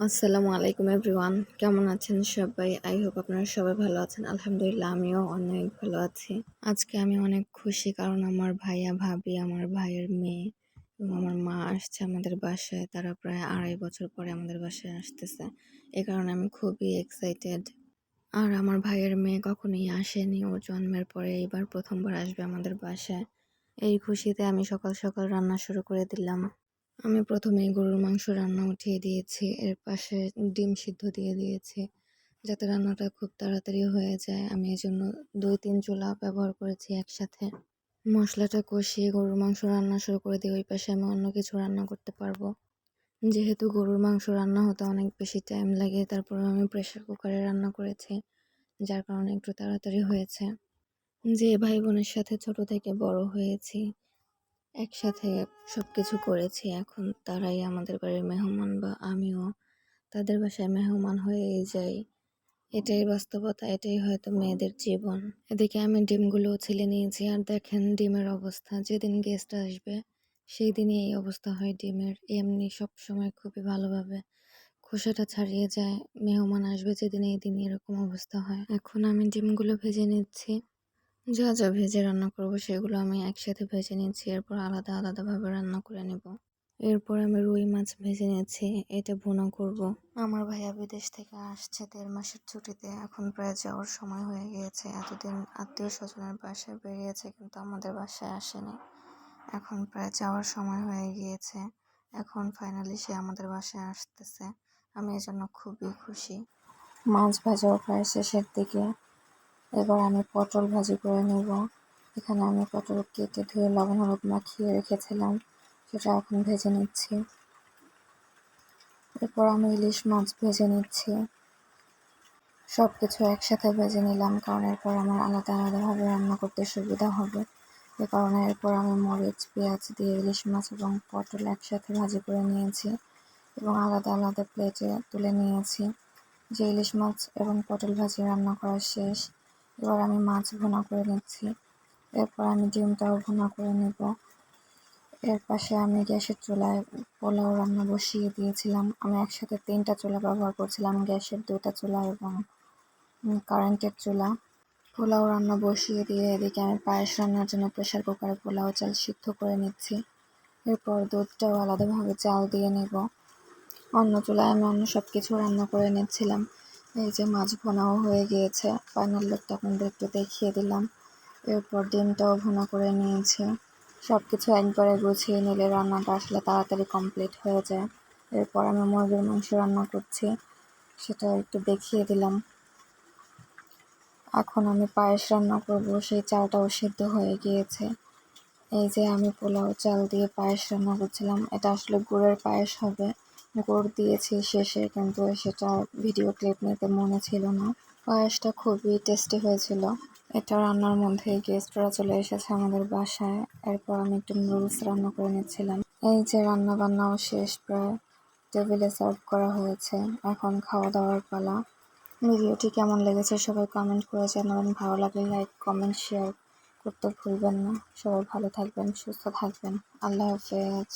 আসসালামু আলাইকুম এভরিওয়ান। কেমন আছেন সবাই? আই হোপ আপনারা সবাই ভালো আছেন। আলহামদুলিল্লাহ, আমিও অনেক ভালো আছি। আজকে আমি অনেক খুশি কারণ আমার ভাইয়া ভাবি, আমার ভাইয়ের মেয়ে এবং আমার মা আসছে আমাদের বাসায়। তারা প্রায় আড়াই বছর পরে আমাদের বাসায় আসতেছে। এ কারণে আমি খুবই এক্সাইটেড আর আমার ভাইয়ের মেয়ে কখনোই আসেনি। ও জন্মের পরে এইবার প্রথমবার আসবে আমাদের বাসায়। এই খুশিতে আমি সকাল সকাল রান্না শুরু করে দিলাম। আমি প্রথমে গরুর মাংস রান্না উঠিয়ে দিয়েছি, এর পাশে ডিম সিদ্ধ দিয়ে দিয়েছি। যাতে রান্নাটা খুব তাড়াতাড়ি হয়ে যায়, আমি এই জন্য দুই তিন চুলা ব্যবহার করেছি একসাথে। মশলাটা কষিয়ে গরুর মাংস রান্না শুরু করে দিয়ে ওই পাশে আমি অন্য কিছু রান্না করতে পারব। যেহেতু গরুর মাংস রান্না হতে অনেক বেশি টাইম লাগে তারপর আমি প্রেশার কুকারে রান্না করেছি, যার কারণে একটু তাড়াতাড়ি হয়েছে। যে ভাই বোনের সাথে ছোট থেকে বড় হয়েছি একসাথে সব কিছু করেছি। এখন তারাই আমাদের বাড়ির মেহমান বা আমিও তাদের বাসায় মেহমান হয়েই যাই। এটাই বাস্তবতা, এটাই হয়তো মেয়েদের জীবন। এদিকে আমি ডিমগুলো ছেলে নিয়েছি আর দেখেন ডিমের অবস্থা। যেদিন গেস্ট আসবে সেই দিনই এই অবস্থা হয় ডিমের। এমনি সব সময় খুবই ভালোভাবে খোসাটা ছাড়িয়ে যায়। মেহমান আসবে যেদিন, এই দিনই এরকম অবস্থা হয়। এখন আমি ডিমগুলো ভেজে নিচ্ছি। যা যা ভেজে রান্না করব সেগুলো আমি একসাথে ভেজে নিচ্ছি। এরপর আলাদা, আলাদাভাবে রান্না করে নেব। এরপর আমি রুই মাছ ভেজে নিচ্ছি। এটা ভুনা করব। আমার ভাইয়া বিদেশ থেকে আসছে দেড় মাসের ছুটিতে। এখন প্রায় যাওয়ার সময় হয়ে গিয়েছে। এতদিন আত্মীয় স্বজনের বাসায় বেরিয়েছে কিন্তু আমাদের বাসায় আসেনি। এখন প্রায় যাওয়ার সময় হয়ে গিয়েছে। এখন ফাইনালি সে আমাদের বাসায় আসতেছে। আমি এজন্য খুবই খুশি। মাছ ভাজাও প্রায় শেষের দিকে। এবার আমি পটল ভাজি করে নেব। এখানে আমি পটল কেটে ধুয়ে লবণ হলুদ মাখিয়ে রেখেছিলাম, সেটা এখন ভেজে নিচ্ছি। এরপর আমি ইলিশ মাছ ভেজে নিচ্ছি। সব কিছু একসাথে ভেজে নিলাম, কারণ এরপর আমার আলাদা আলাদাভাবে রান্না করতে সুবিধা হবে। এ কারণে এরপর আমি মরিচ, পেঁয়াজ দিয়ে ইলিশ মাছ এবং পটল একসাথে ভাজি করে নিয়েছি এবং আলাদা আলাদা প্লেটে তুলে নিয়েছি। যে ইলিশ মাছ এবং পটল ভাজি রান্না করা শেষ এবার আমি মাছ ভুনা করে নিচ্ছি। এরপর আমি ডিমটাও ভুনা করে নেব। এর পাশে আমি গ্যাসের চুলায় পোলাও রান্না বসিয়ে দিয়েছিলাম। আমি একসাথে তিনটা চুলা ব্যবহার করছিলাম, গ্যাসের দুইটা চুলা এবং কারেন্টের চুলা। পোলাও রান্না বসিয়ে দিয়ে এদিকে আমি পায়েস রান্নার জন্য প্রেশার কুকারে পোলাও চাল সিদ্ধ করে নিচ্ছি। এরপর দুধটাও আলাদাভাবে চাল দিয়ে নেব। অন্য চুলায় আমি অন্য সব কিছু রান্না করে নিচ্ছিলাম। এই যে মাছ ভোনাও হয়ে গিয়েছে। ফাইনাল লুকটা আপনাদের একটু দেখিয়ে দিলাম। এরপর ডিমটাও ভুনা করে নিয়েছি। সব কিছু একবারে গুছিয়ে নিলে রান্নাটা আসলে তাড়াতাড়ি কমপ্লিট হয়ে যায়। এরপর আমি মুরগির মাংস রান্না করছি। সেটা একটু দেখিয়ে দিলাম। এখন আমি পায়েস রান্না করব। সেই চালটাও সিদ্ধ হয়ে গিয়েছে। এই যে আমি পোলাও চাল দিয়ে পায়েস রান্না করছিলাম। এটা আসলে গুড়ের পায়েস হবে। গুড় দিয়েছি শেষে, কিন্তু সেটা ভিডিও ক্লিপ নিতে মনে ছিল না। পায়েসটা খুবই টেস্টি হয়েছিল। এটা রান্নার মধ্যে গেস্টরা চলে এসেছে আমাদের বাসায়। এরপর আমি একটু নুডলস রান্না করে নিচ্ছিলাম। এই যে রান্না বান্নাও শেষ, প্রায় টেবিলে সার্ভ করা হয়েছে। এখন খাওয়া দাওয়ার পালা। ভিডিওটি কেমন লেগেছে সবাই কমেন্ট করে জানাবেন। ভালো লাগলে লাইক কমেন্ট শেয়ার করতে ভুলবেন না। সবাই ভালো থাকবেন, সুস্থ থাকবেন। আল্লাহ হাফেজ।